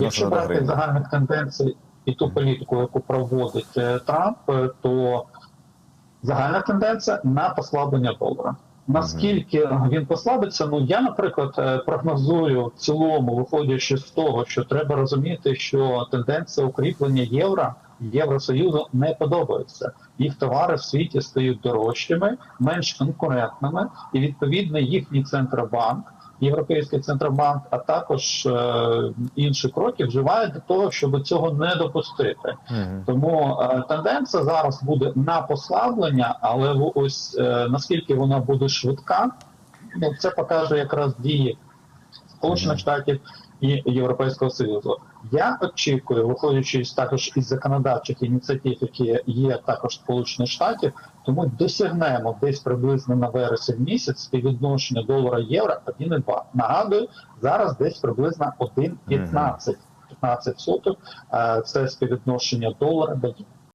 Якщо брати загальних тенденцій і ту політику, яку проводить е, Трамп, е, то загальна тенденція на послаблення долара. Наскільки він послабиться? Ну я, наприклад, е, прогнозую в цілому, виходячи з того, що треба розуміти, що тенденція укріплення євро Євросоюзу не подобається. Їх товари в світі стають дорожчими, менш конкурентними, і відповідно їхній центробанк, європейський центробанк, а також е, інші кроки вживають для того, щоб цього не допустити. Мгм. Тому е, тенденція зараз буде на послаблення, але ось е, наскільки вона буде швидка, ну це покаже якраз дії Сполучених. Штатів і Європейського Союзу. Я очікую, виходячи також із законодавчих ініціатив, які є також Сполучених Штатів, тому досягнемо десь приблизно на вересень місяць співвідношення долара євро 1,2. Нагадую, зараз десь приблизно 1,15. 15 соток, е, це співвідношення долара до євро.